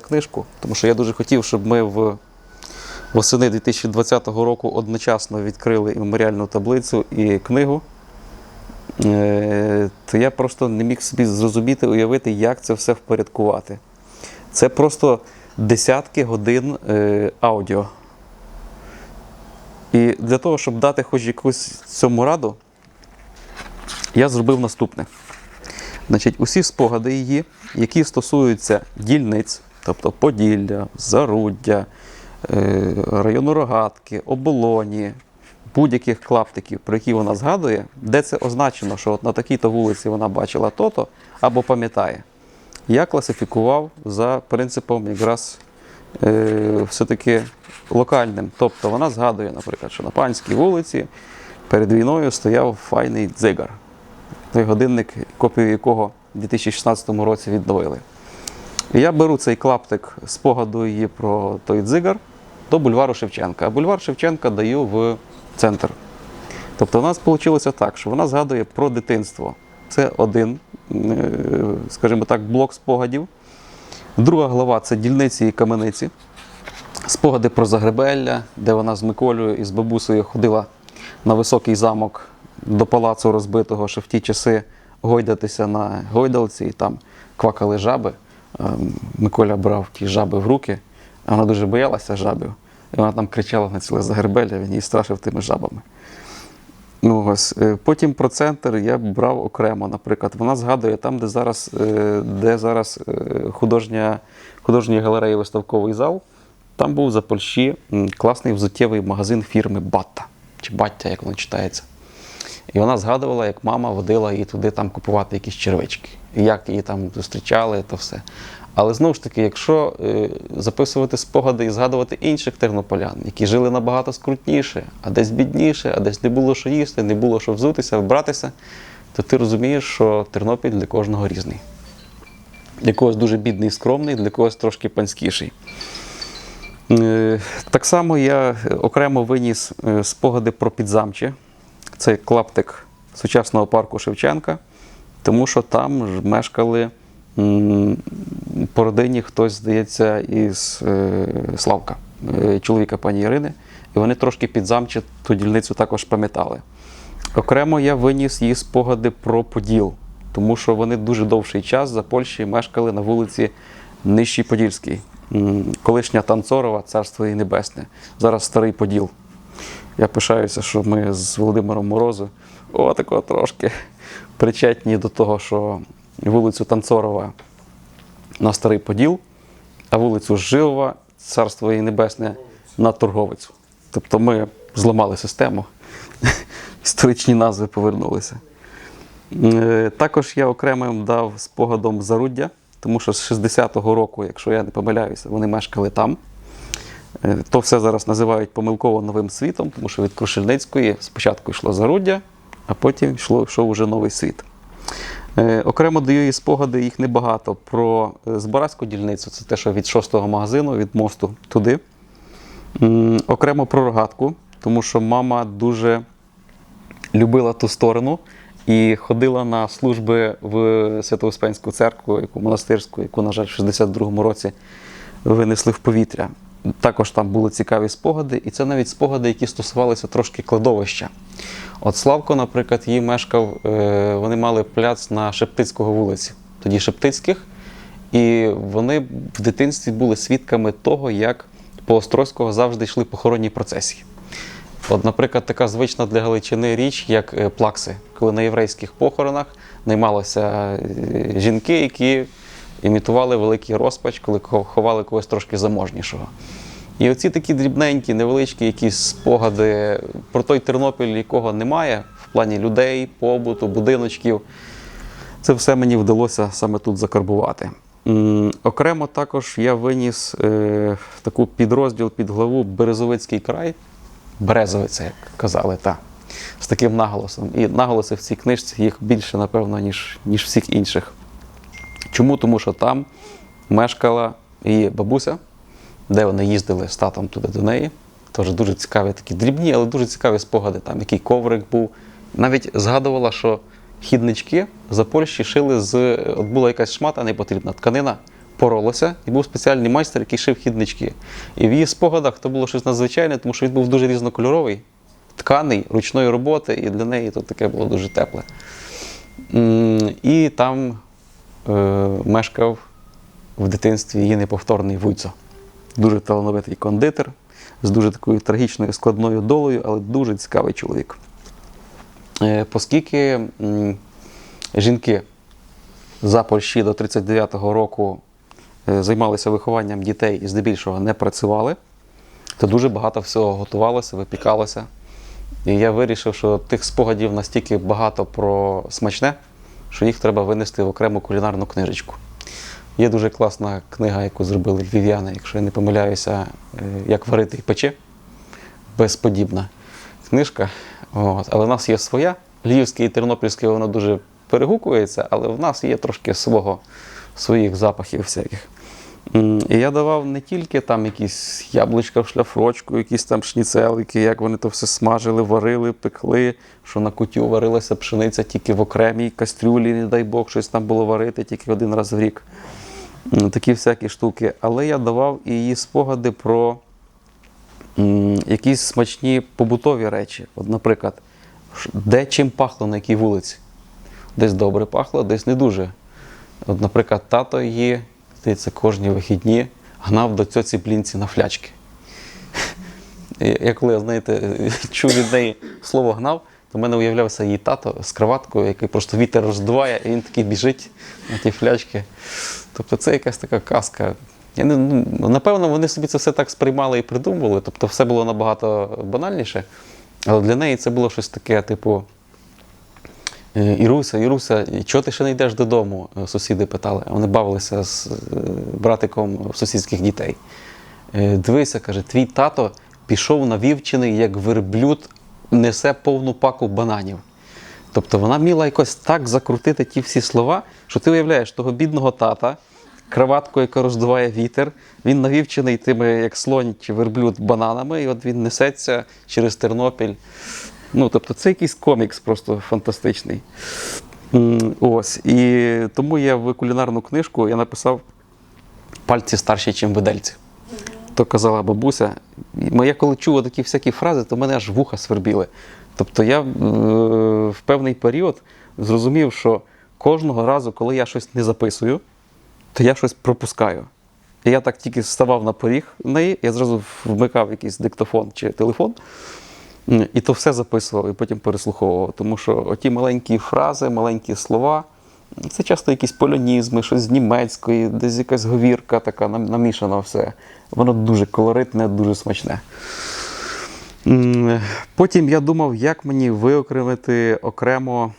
книжку, тому що я дуже хотів, щоб ми в восени 2020 року одночасно відкрили і меморіальну таблицю і книгу. Е, То я просто не міг собі зрозуміти, уявити, як це все впорядкувати. Це просто десятки годин е, аудіо. І для того, щоб дати хоч якусь цьому раду, я зробив наступне. Значить, усі спогади її, які стосуються дільниць, тобто Поділля, Заруддя, е, району Рогатки, Оболоні, будь-яких клаптиків, про які вона згадує, де це означено, що от на такій-то вулиці вона бачила то-то або пам'ятає. Я класифікував за принципом якраз е, все-таки локальним. Тобто вона згадує, наприклад, що на панській вулиці перед війною стояв файний дзигар той годинник, копію якого в 2016 році відновили. Я беру цей клаптик спогаду її про той дзигар до бульвару Шевченка. А бульвар Шевченка даю в центр. Тобто у нас вийшло так, що вона згадує про дитинство. Це один, е, скажімо так, блок спогадів. Друга глава це дільниці і камениці. Спогади про Загребелля, де вона з Миколею і з бабусею ходила на високий замок до палацу розбитого, що в ті часи гойдатися на гойдалці, і там квакали жаби. Ем, Миколя брав ті жаби в руки, а вона дуже боялася жабів. І вона там кричала на ціле Загребелля, він її страшив тими жабами. Ну, ось. е, Потім про центр я брав окремо, наприклад. Вона згадує там, де зараз, е, де зараз е, художня, художня галерея виставковий зал. Там був за Польщі класний взуттєвий магазин фірми Батта, чи Баття, як воно читається. І вона згадувала, як мама водила її туди там купувати якісь червички, як її там зустрічали, то все. Але знову ж таки, якщо е, записувати спогади і згадувати інших тернополян, які жили набагато скрутніше, а десь бідніше, а десь не було що їсти, не було що взутися, вбратися, то ти розумієш, що Тернопіль для кожного різний. Для когось дуже бідний і скромний, для когось трошки панськіший. Е, Так само я окремо виніс е, спогади про підзамче. Це клаптик сучасного парку Шевченка, тому що там ж мешкали по родині хтось, здається, із е, Славка, е, чоловіка пані Ірини, і вони трошки підзамче ту дільницю також пам'ятали. Окремо я виніс її спогади про Поділ, тому що вони дуже довший час за Польщі мешкали на вулиці Нижчій Подільській. Колишня Танцорова, царство її небесне, зараз старий Поділ. Я пишаюся, що ми з Володимиром Морозу о, такого трошки причетні до того, що вулицю Танцорова на Старий Поділ, а вулицю Жилова, царство її небесне, на торговицю.Тобто ми зламали систему, історичні назви повернулися. Е, Також я окремим дав спогадом Заруддя, тому що з 60-го року, якщо я не помиляюся, вони мешкали там. Е, То все зараз називають помилково новим світом, тому що від Крушельницької спочатку йшло Заруддя, а потім йшло, йшов уже новий світ. Е, Окремо даю їй спогади, їх небагато, про е, Збаразьку дільницю, це те, що від шостого магазину, від мосту туди. Окремо про рогатку, тому що мама дуже любила ту сторону і ходила на служби в Свято-Успенську церкву, яку монастирську, яку, на жаль, в 62-му році винесли в повітря. Також там були цікаві спогади, і це навіть спогади, які стосувалися трошки кладовища. От Славко, наприклад, її мешкав, е, вони мали пляц на Шептицького вулиці, тоді Шептицьких, і вони в дитинстві були свідками того, як по Острозького завжди йшли похоронні процесії. От, наприклад, така звична для Галичини річ, як е, плакси, коли на єврейських похоронах наймалися е, жінки, які імітували великий розпач, коли ховали когось трошки заможнішого. І оці такі дрібненькі, невеличкі якісь спогади про той Тернопіль, якого немає в плані людей, побуту, будиночків. Це все мені вдалося саме тут закарбувати. Окремо також я виніс е, таку підрозділ під главу Березовицький край. Березовиця, як казали, та, з таким наголосом. І наголоси в цій книжці їх більше, напевно, ніж, ніж всіх інших. Чому? Тому що там мешкала її бабуся, де вони їздили з татом туди до неї. Теж дуже цікаві такі дрібні, але дуже цікаві спогади, там який коврик був. Навіть згадувала, що хіднички за Польщі шили з. От була якась шмата непотрібна тканина, поролося, і був спеціальний майстер, який шив хіднички. І в її спогадах то було щось надзвичайне, тому що він був дуже різнокольоровий, тканий, ручної роботи, і для неї то таке було дуже тепле. І там е, мешкав в дитинстві її неповторний Вуйцо. Дуже талановитий кондитер з дуже такою трагічною складною долею, але дуже цікавий чоловік. Е, Оскільки жінки за Польщі до 39-го року е, займалися вихованням дітей і здебільшого не працювали, то дуже багато всього готувалося, випікалося. І я вирішив, що тих спогадів настільки багато про смачне, що їх треба винести в окрему кулінарну книжечку. Є дуже класна книга, яку зробили львів'яни, якщо я не помиляюся, е, як варити і пече. Безподібна книжка. От. Але в нас є своя. Львівське і тернопільське воно дуже перегукується, але в нас є трошки свого, своїх запахів всяких. І я давав не тільки там якісь яблучка в шляфрочку, якісь там шніцелики, як вони то все смажили, варили, пекли, що на кутю варилася пшениця тільки в окремій кастрюлі, не дай Бог, щось там було варити тільки один раз в рік. Такі всякі штуки. Але я давав і її спогади про якісь смачні побутові речі. От, наприклад, де чим пахло на якій вулиці. Десь добре пахло, десь не дуже. От, наприклад, тато її, здається, кожні вихідні гнав до цьоці блінці на флячки. Я коли, знаєте, чув від неї слово гнав, то в мене уявлявся її тато з кроваткою, який просто вітер роздуває, і він такий біжить на ті флячки. Тобто це якась така казка. Я не, ну, напевно, вони собі це все так сприймали і придумували. Тобто все було набагато банальніше. Але для неї це було щось таке, типу. «Е, Іруся, Іруся, чого ти ще не йдеш додому? Е, Сусіди питали. Вони бавилися з е, братиком сусідських дітей. Дивися, каже, твій тато пішов на вівчини, як верблюд несе повну паку бананів. Тобто вона міла якось так закрутити ті всі слова, що ти уявляєш того бідного тата, краватку, яка роздуває вітер, він навівчений тими, як слонь чи верблюд, бананами, і от він несеться через Тернопіль. Ну, тобто, це якийсь комікс просто фантастичний. Ось. І тому я в кулінарну книжку я написав пальці старші, ніж видельці. То казала бабуся. Я коли чув такі всякі фрази, то мене аж вуха свербіли. Тобто я е, в певний період зрозумів, що кожного разу, коли я щось не записую, то я щось пропускаю. І я так тільки вставав на поріг неї, я зразу вмикав якийсь диктофон чи телефон, і то все записував, і потім переслуховував. Тому що оті маленькі фрази, маленькі слова, це часто якісь полонізми, щось з німецької, десь якась говірка така намішана все. Воно дуже колоритне, дуже смачне. Потім я думав, як мені виокремити окремо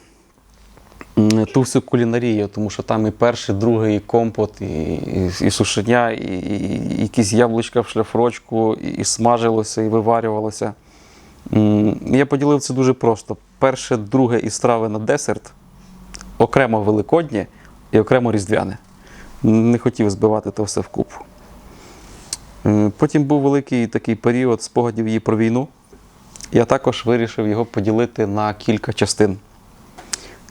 ту всю кулінарію, тому що там і перший, другий і компот, і, і, і сушеня, і, і, і якісь яблучка в шляфрочку, і, і смажилося, і виварювалося. Я поділив це дуже просто. Перше, друге і страви на десерт, окремо великоднє і окремо різдвяне. Не хотів збивати то все вкупу. Е, Потім був великий такий період спогадів її про війну. Я також вирішив його поділити на кілька частин.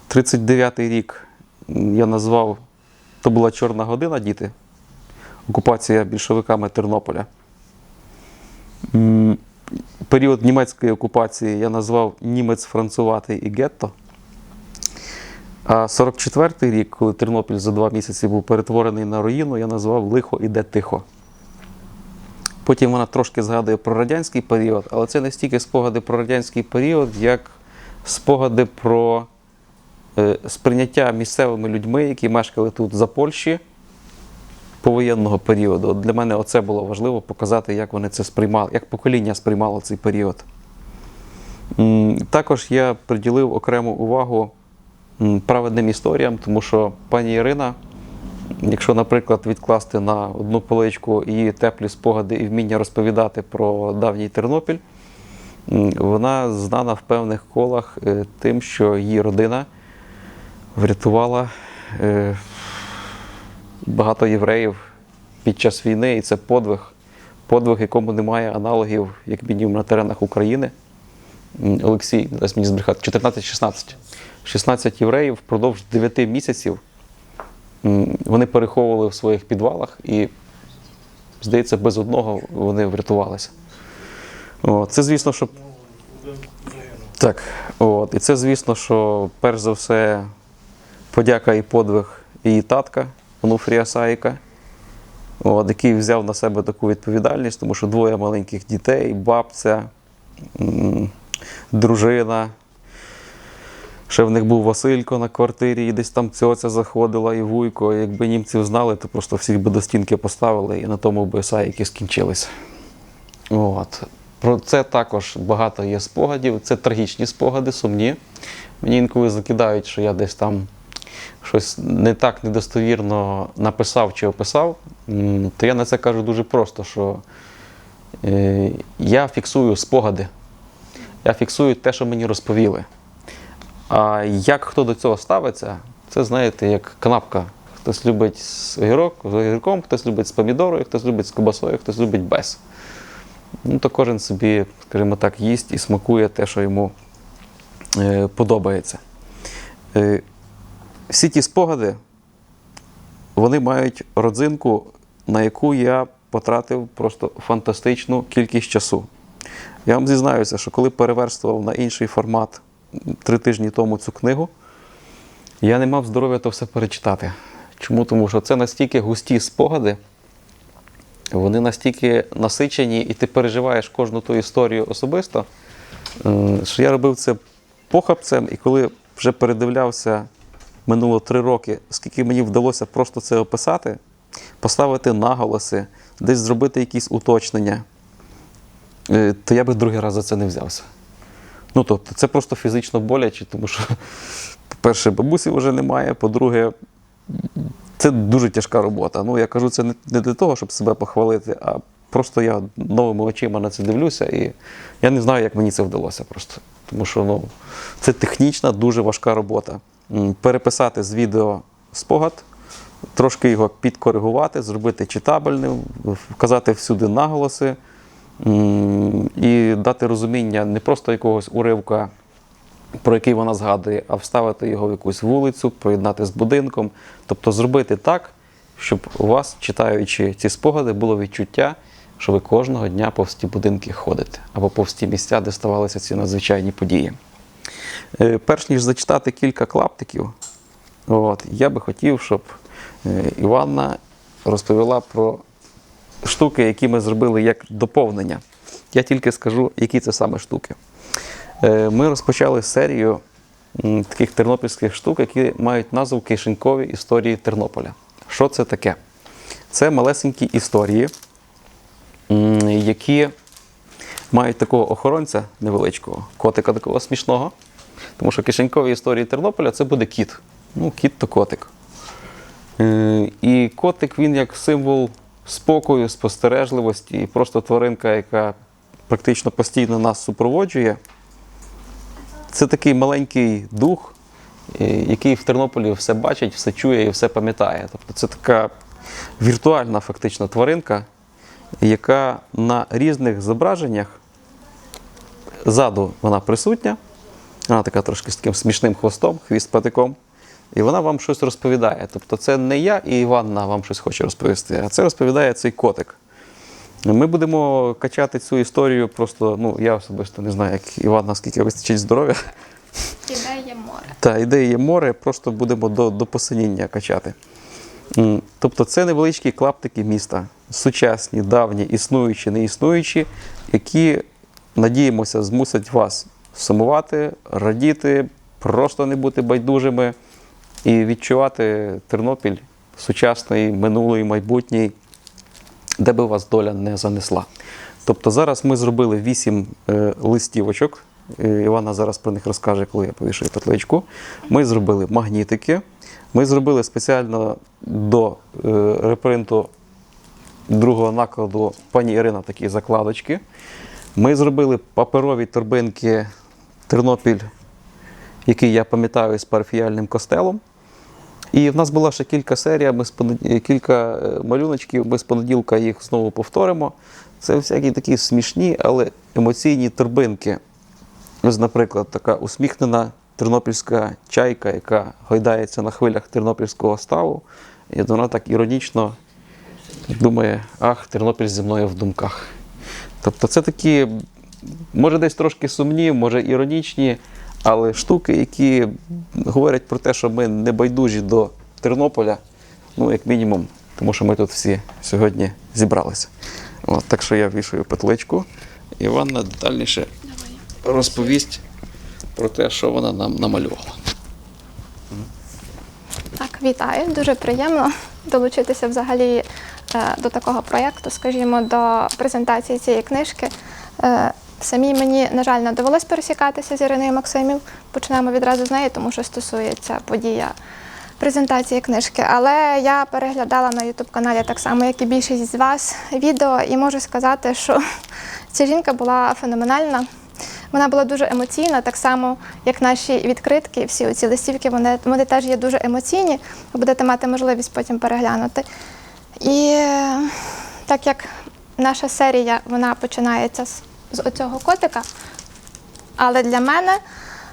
39-й рік я назвав то була Чорна година, діти. Окупація більшовиками Тернополя. Період німецької окупації я назвав Німець француватий і гетто. А 44-й рік, коли Тернопіль за два місяці був перетворений на руїну, я назвав Лихо іде тихо. Потім вона трошки згадує про радянський період, але це не стільки спогади про радянський період, як спогади про е, сприйняття місцевими людьми, які мешкали тут за Польщі повоєнного періоду. От Для мене оце було важливо показати, як вони це сприймали, як покоління сприймало цей період. Також я приділив окрему увагу праведним історіям, тому що пані Ірина, якщо, наприклад, відкласти на одну поличку її теплі спогади і вміння розповідати про давній Тернопіль, вона знана в певних колах е, тим, що її родина врятувала е, багато євреїв під час війни, і це подвиг, подвиг, якому немає аналогів, як мінімум на теренах України. Олексій, дасть мені збрехати, 14-16. 16 євреїв впродовж 9 місяців вони переховували в своїх підвалах і, здається, без одного вони врятувалися. О, це, звісно, що. Так, от. І це, звісно, що перш за все подяка і подвиг її татка, Онуфрія Саїка, от, який взяв на себе таку відповідальність, тому що двоє маленьких дітей, бабця, дружина. Ще в них був Василько на квартирі, і десь там цьоця заходила, і вуйко. Якби німців знали, то просто всіх би до стінки поставили, і на тому би саїки скінчилися. От. Про це також багато є спогадів. Це трагічні спогади, сумні. Мені інколи закидають, що я десь там щось не так недостовірно написав чи описав. То я на це кажу дуже просто, що е, я фіксую спогади. Я фіксую те, що мені розповіли. А як хто до цього ставиться, це знаєте, як канапка. Хтось любить з огірок, з огірком, хтось любить з помідорою, хтось любить з кобасою, хтось любить без. Ну, то кожен собі, скажімо так, їсть і смакує те, що йому е, подобається. Всі ті спогади, вони мають родзинку, на яку я потратив просто фантастичну кількість часу. Я вам зізнаюся, що коли переверстував на інший формат три тижні тому цю книгу, я не мав здоров'я то все перечитати. Чому? Тому що це настільки густі спогади, вони настільки насичені, і ти переживаєш кожну ту історію особисто, що я робив це похабцем, і коли вже передивлявся минуло три роки, скільки мені вдалося просто це описати, поставити наголоси, десь зробити якісь уточнення, е, то я би другий раз за це не взявся. Ну, тобто, це просто фізично боляче, тому що, по-перше, бабусі вже немає, по-друге, це дуже тяжка робота. Ну, я кажу, це не не для того, щоб себе похвалити, а просто я новими очима на це дивлюся, і я не знаю, як мені це вдалося просто. Тому що ну, це технічна, дуже важка робота. Переписати з відео спогад, трошки його підкоригувати, зробити читабельним, вказати всюди наголоси і дати розуміння не просто якогось уривка про який вона згадує, а вставити його в якусь вулицю, поєднати з будинком. Тобто зробити так, щоб у вас, читаючи ці спогади, було відчуття, що ви кожного дня повз ті будинки ходите, або повз ті місця, де ставалися ці надзвичайні події. Е, Перш ніж зачитати кілька клаптиків, от, я би хотів, щоб е, Іванна розповіла про штуки, які ми зробили як доповнення. Я тільки скажу, які це саме штуки. Е, Ми розпочали серію таких тернопільських штук, які мають назву Кишенькові історії Тернополя. Що це таке? Це малесенькі історії, які мають такого охоронця невеличкого, котика такого смішного. Тому що кишенькові історії Тернополя це буде кіт. Ну, кіт то котик. Е, І котик він як символ спокою, спостережливості, і просто тваринка, яка практично постійно нас супроводжує. Це такий маленький дух, е, який в Тернополі все бачить, все чує і все пам'ятає. Тобто це така віртуальна фактично тваринка, яка на різних зображеннях ззаду вона присутня, вона така трошки з таким смішним хвостом, хвіст патиком, і вона вам щось розповідає. Тобто це не я і Іванна вам щось хоче розповісти, а це розповідає цей котик. Ми будемо качати цю історію просто, ну я особисто не знаю, як Іван, наскільки вистачить здоров'я. Ідея море. Та ідеї є море, просто будемо до, до посиніння качати. Тобто це невеличкі клаптики міста, сучасні, давні, існуючі, не існуючі, які, надіємося, змусять вас сумувати, радіти, просто не бути байдужими і відчувати Тернопіль сучасний, минулий, майбутній, де би вас доля не занесла. Тобто зараз ми зробили вісім е, листівочок. Е, Івана зараз про них розкаже, коли я повішаю петличку. Ми зробили магнітики. Ми зробили спеціально до е, репринту другого накладу пані Ірина такі закладочки. Ми зробили паперові торбинки Тернопіль, який я пам'ятаю з парафіяльним костелом. І в нас була ще кілька серій, ми з понед- кілька е, малюночків. Ми з понеділка їх знову повторимо. Це всякі такі смішні, але емоційні торбинки. Ось, наприклад, така усміхнена тернопільська чайка, яка гойдається на хвилях тернопільського ставу, І вона так іронічно думає, ах, Тернопіль зі мною в думках. Тобто це такі, може, десь трошки сумні, може іронічні, але штуки, які говорять про те, що ми не байдужі до Тернополя, ну, як мінімум, тому що ми тут всі сьогодні зібралися. От, так що я вішаю петличку. Іванна детальніше розповість про те, що вона нам намалювала. Так, вітаю. Дуже приємно долучитися взагалі до такого проєкту, скажімо, до презентації цієї книжки. Е, Самій мені, на жаль, не довелось пересікатися з Іриною Максимів. Почнемо відразу з неї, тому що стосується подія презентації книжки. Але я переглядала на youtube каналі так само, як і більшість з вас, відео, і можу сказати, що ця жінка була феноменальна. Вона була дуже емоційна, так само, як наші відкритки, всі ці листівки, вони, вони теж є дуже емоційні. Ви будете мати можливість потім переглянути. І так як наша серія вона починається з, з оцього котика, але для мене,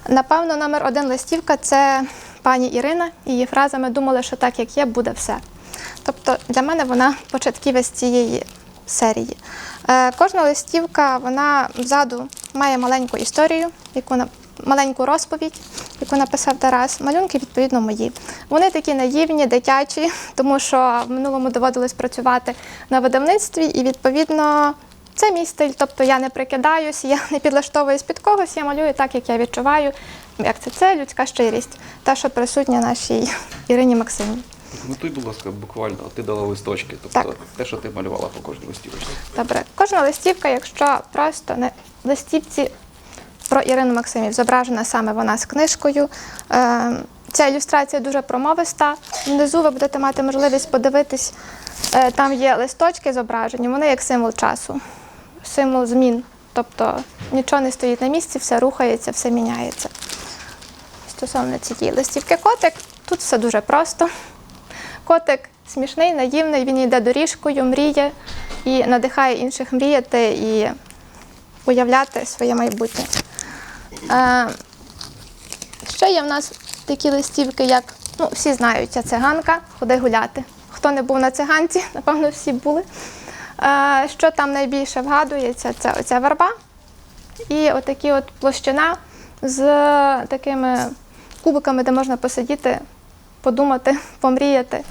напевно, номер один листівка це пані Ірина. Її фраза ми думали, що так як є, буде все. Тобто для мене вона початківець цієї серії. Е, кожна листівка вона взаду має маленьку історію, яку маленьку розповідь, яку написав Тарас. Малюнки, відповідно, мої. Вони такі наївні, дитячі, тому що в минулому доводилось працювати на видавництві, і відповідно це мій стиль. Тобто я не прикидаюсь, я не підлаштовуюсь під когось, я малюю так, як я відчуваю. Як це це людська щирість, та, що присутня нашій Ірині Максимі. Готуй, будь ласка, буквально, ти дала листочки, тобто Так. те, що ти малювала по кожній листівочці. Добре, кожна листівка, якщо просто на листівці про Ірину Максимів зображена саме вона з книжкою. Е, Ця ілюстрація дуже промовиста. Внизу ви будете мати можливість подивитись, е, там є листочки зображені, вони як символ часу, символ змін. Тобто нічого не стоїть на місці, все рухається, все міняється. Стосовно цієї листівки котик, тут все дуже просто. Котик смішний, наївний, він йде доріжкою, мріє і надихає інших мріяти і уявляти своє майбутнє. Е, ще є в нас такі листівки, як ну, всі знають, ця циганка, ходи гуляти. Хто не був на циганці, напевно, всі були. Е, що там найбільше вгадується, це оця верба і отакі от площина з такими кубиками, де можна посидіти, подумати, помріяти.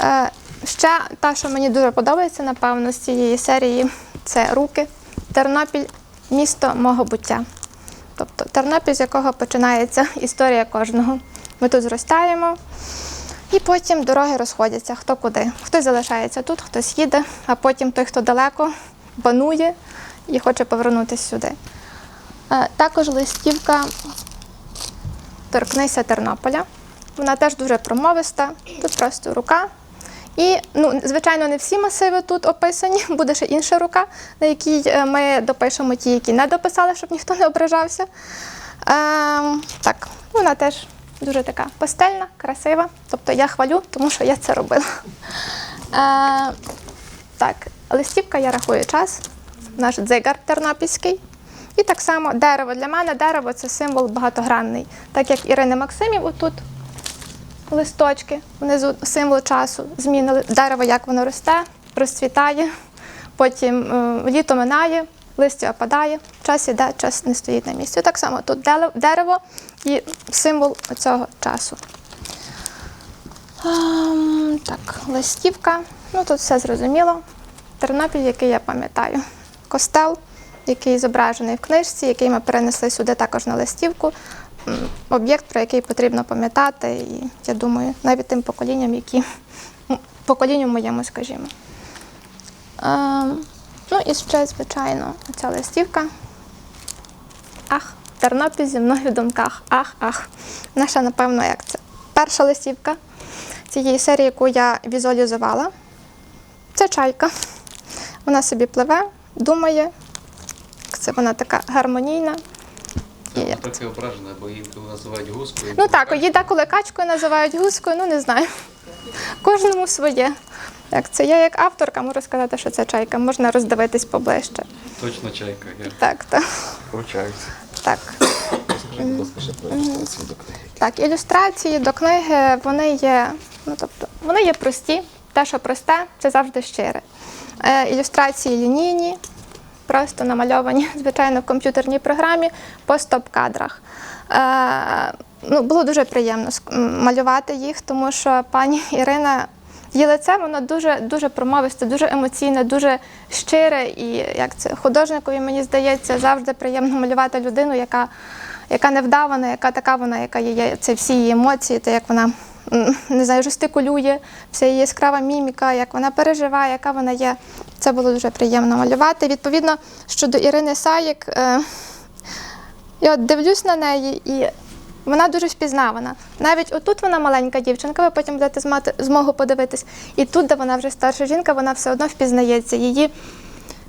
Е, ще та, що мені дуже подобається, напевно, з цієї серії, це руки. Тернопіль місто мого буття. Тобто Тернопіль, з якого починається історія кожного. Ми тут зростаємо, і потім дороги розходяться, хто куди. Хтось залишається тут, хтось їде, а потім той, хто далеко, банує і хоче повернутися сюди. Е, Також листівка Торкнися Тернополя. Вона теж дуже промовиста. Тут просто рука. І, ну, звичайно, не всі масиви тут описані, буде ще інша рука, на якій е, ми допишемо ті, які не дописали, щоб ніхто не ображався. Ем, так, вона теж дуже така пастельна, красива. Тобто я хвалю, тому що я це робила. Е, так, листівка, я рахую час, наш дзигар тернопільський. І так само дерево. Для мене дерево це символ багатогранний. Так як Ірини Максимів отут листочки, внизу символ часу, зміни дерево, як воно росте, розцвітає, потім е, літо минає, листя опадає, час іде, час не стоїть на місці. Так само тут дерево і символ цього часу. Ем, так, листівка. Ну тут все зрозуміло. Тернопіль, який я пам'ятаю. Костел, який зображений в книжці, який ми перенесли сюди також на листівку. М, Об'єкт, про який потрібно пам'ятати, і я думаю, навіть тим поколінням, які поколінню моєму, скажімо. Ем, ну і ще, звичайно, ця листівка. Ах, Тернопіль зі мною в думках. Ах, ах. Наша, напевно, як це? Перша листівка цієї серії, яку я візуалізувала. Це чайка. Вона собі пливе, думає. Це вона така гармонійна. І- Таке ображена, бо її називають гускою. Ну так, її деколи качкою називають гускою, ну не знаю. Кожному своє. Як це я як авторка можу сказати, що це чайка, можна роздивитись поближче. Точно чайка, я Так, так. вручаюся. Так. Розкажи, будь ласка, ще про ілюстрацію до книги. Так, ілюстрації до книги вони є, ну тобто, вони є прості. Те, що просте, це завжди щире. Е, ілюстрації лінійні, просто намальовані, звичайно, в комп'ютерній програмі по стоп-кадрах. Е, ну, було дуже приємно малювати їх, тому що пані Ірина. Її лице воно дуже дуже промовисте, дуже емоційне, дуже щире. І як це художникові, мені здається, завжди приємно малювати людину, яка, яка невдавана, яка така вона, яка є. Це всі її емоції, те, як вона не знаю, жестикулює, вся її яскрава міміка, як вона переживає, яка вона є. Це було дуже приємно малювати. Відповідно, щодо Ірини Саєк, е, я от дивлюсь на неї і вона дуже впізнавана. Навіть отут вона маленька дівчинка, ви потім будете змогу подивитись. І тут, де вона вже старша жінка, вона все одно впізнається. Її,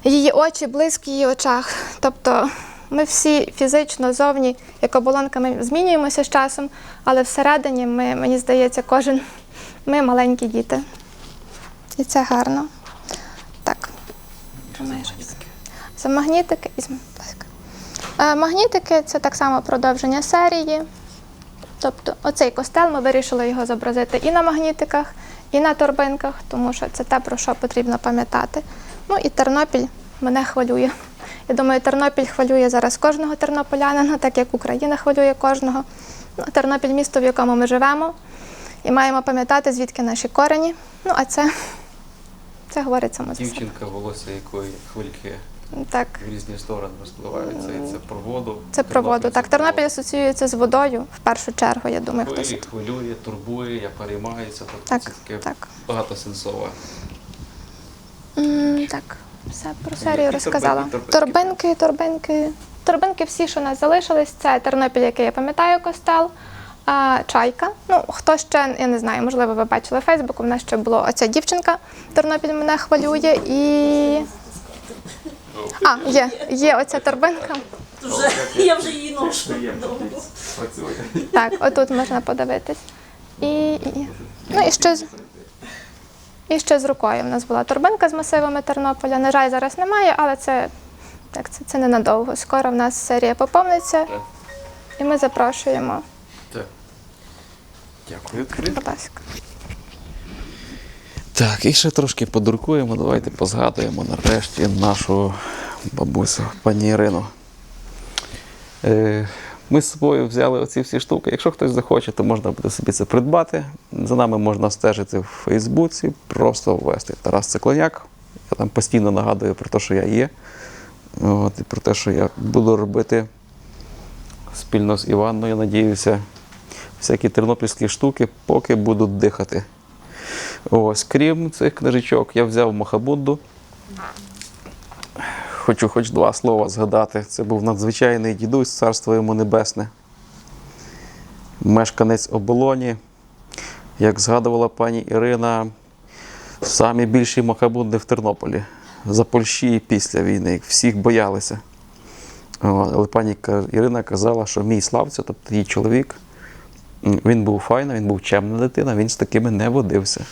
її очі, блиск в її очах. Тобто ми всі фізично зовні, як оболонками, змінюємося з часом, але всередині ми, мені здається, кожен ми маленькі діти. І це гарно. Так. Це магнітики. Візьми, будь ласка. Е, Магнітики це так само продовження серії. Тобто, оцей костел ми вирішили його зобразити і на магнітиках, і на торбинках, тому що це те, про що потрібно пам'ятати. Ну і Тернопіль мене хвилює. Я думаю, Тернопіль хвилює зараз кожного тернополянина, так як Україна хвилює кожного. Ну, Тернопіль місто, в якому ми живемо, і маємо пам'ятати, звідки наші корені. Ну, а це, це говорить само за себе. Дівчинка, волосся якої хвильки Так. в різні сторони розпливаються, і це про воду. Це про воду. Так, Тернопіль асоціюється з водою в першу чергу, я думаю, хтось. Хвилі, хвилює, турбує, я переймаюся. Тобто Так, це таке так. багатосенсове. М, Так, все про серію розказала. торбинки, Торбинки, торбинки. Торбинки всі, що у нас залишились, це Тернопіль, який я пам'ятаю, костел, а, чайка. Ну, хто ще, я не знаю, можливо, ви бачили в Фейсбуку, в нас ще було оця дівчинка. Тернопіль мене хвилює і. А, є, є оця торбинка. Вже, я вже її ношу. Так, отут можна подивитись. І, і, і. Ну, і ще з. І ще з рукою в нас була торбинка з масивами Тернополя. На жаль, зараз немає, але це, так, це, це ненадовго. Скоро в нас серія поповниться, і ми запрошуємо. Так. Дякую. Будь ласка. Так, і ще трошки подуркуємо. Давайте позгадуємо нарешті нашу бабусю, пані Ірину. Е, Ми з собою взяли оці всі штуки. Якщо хтось захоче, то можна буде собі це придбати. За нами можна стежити в Фейсбуці, просто ввести Тарас Циклоняк. Я там постійно нагадую про те, що я є. От, і про те, що я буду робити спільно з Іванною, надіюся, всякі тернопільські штуки, поки будуть дихати. Ось, крім цих книжечок, я взяв Махабунду. Хочу хоч два слова згадати. Це був надзвичайний дідусь, царство йому небесне. Мешканець оболоні. Як згадувала пані Ірина, самі більші махабунди в Тернополі. За Польщі після війни. Всіх боялися. Але пані Ірина казала, що мій славця, тобто її чоловік, він був файний, він був чемна дитина, він з такими не водився.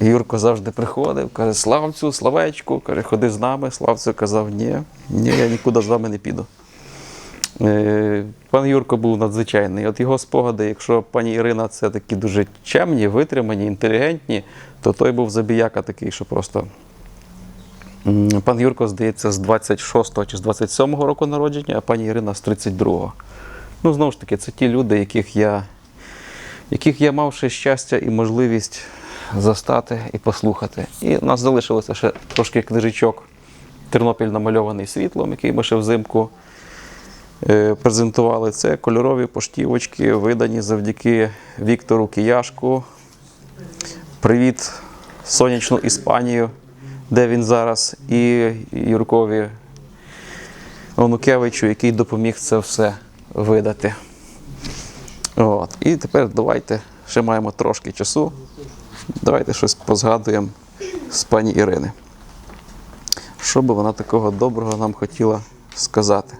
Юрко завжди приходив, каже, Славцю, Славечку, каже, ходи з нами. Славцю казав, ні, ні, я нікуди з вами не піду. Е, Пан Юрко був надзвичайний. От його спогади, якщо пані Ірина це такі дуже чемні, витримані, інтелігентні, то той був забіяка такий, що просто. Пан Юрко, здається, з 26-го чи з 27-го року народження, а пані Ірина з 32-го. Ну, знову ж таки, це ті люди, яких я, яких я мав ще щастя і можливість застати і послухати. І в нас залишилося ще трошки книжечок. Тернопіль намальований світлом, який ми ще взимку е, презентували. Це кольорові поштівочки, видані завдяки Віктору Кияшку. Привіт, сонячну Іспанію, де він зараз, і Юркові Онукевичу, який допоміг це все видати. От. І тепер давайте ще маємо трошки часу. Давайте щось позгадуємо з пані Ірини. Що би вона такого доброго нам хотіла сказати?